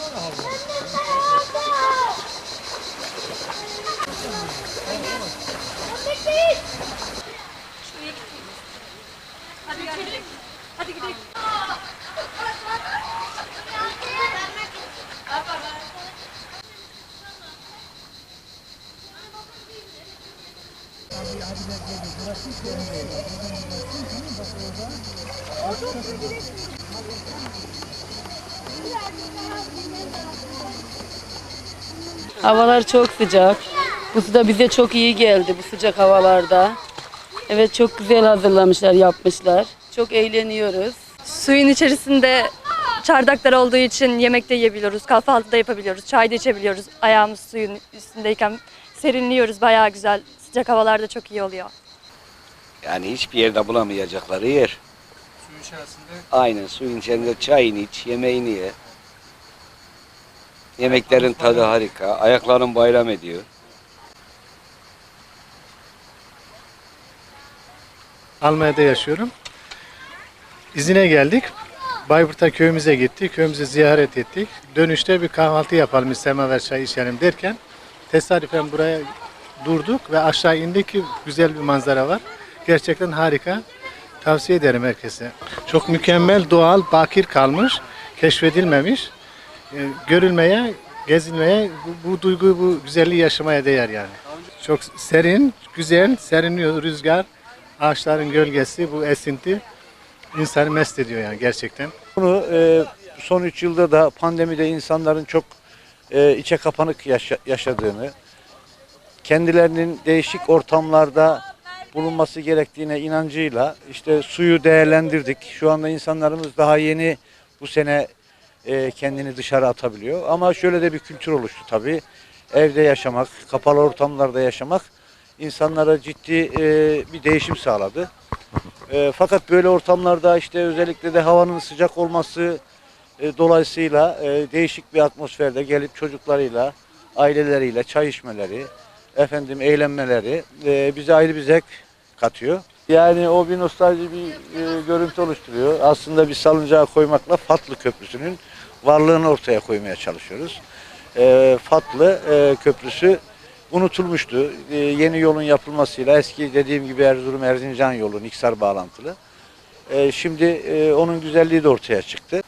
var havlu. Hadi gidelim. Hadi gidelim. Orada oturup gidelim. Havalar çok sıcak. Bu da bize çok iyi geldi bu sıcak havalarda. Evet çok güzel hazırlamışlar, yapmışlar. Çok eğleniyoruz. Suyun içerisinde çardaklar olduğu için yemek de yiyebiliyoruz, kahvaltı da yapabiliyoruz, çay da içebiliyoruz. Ayağımız suyun üstündeyken serinliyoruz bayağı güzel. Sıcak havalarda çok iyi oluyor. Yani hiçbir yerde bulamayacakları yer. İçerisinde Aynen suyun içerisinde çayını iç, yemeğini ye. Yemeklerin tadı harika. Ayakların bayram ediyor. Almanya'da yaşıyorum. İzine geldik. Bayburt'a köyümüze gittik. Köyümüzü ziyaret ettik. Dönüşte bir kahvaltı yapalım, bir semaver çay içelim derken tesadüfen buraya durduk ve aşağı indik ki güzel bir manzara var. Gerçekten harika. Tavsiye ederim herkese. Çok mükemmel, doğal, bakir kalmış, keşfedilmemiş. Ee, Görülmeye, gezilmeye, bu, bu duyguyu, bu güzelliği yaşamaya değer yani. Çok serin, güzel, serinliyor rüzgar, ağaçların gölgesi, bu esinti insanı mest ediyor yani gerçekten. Bunu e, son 3 yılda da pandemide insanların çok e, içe kapanık yaşa- yaşadığını, kendilerinin değişik ortamlarda bulunması gerektiğine inancıyla işte suyu değerlendirdik. Şu anda insanlarımız daha yeni bu sene e, kendini dışarı atabiliyor. Ama şöyle de bir kültür oluştu tabii. Evde yaşamak, kapalı ortamlarda yaşamak insanlara ciddi e, bir değişim sağladı. E, fakat böyle ortamlarda işte özellikle de havanın sıcak olması e, dolayısıyla e, değişik bir atmosferde gelip çocuklarıyla, aileleriyle çay içmeleri, efendim eğlenmeleri e, bize ayrı bir zevk katıyor. Yani o bir nostalji bir e, görüntü oluşturuyor. Aslında bir salıncağı koymakla Fatlı Köprüsü'nün varlığını ortaya koymaya çalışıyoruz. E, Fatlı e, Köprüsü unutulmuştu. E, yeni yolun yapılmasıyla eski dediğim gibi Erzurum Erzincan yolu Niksar bağlantılı. E, şimdi e, onun güzelliği de ortaya çıktı.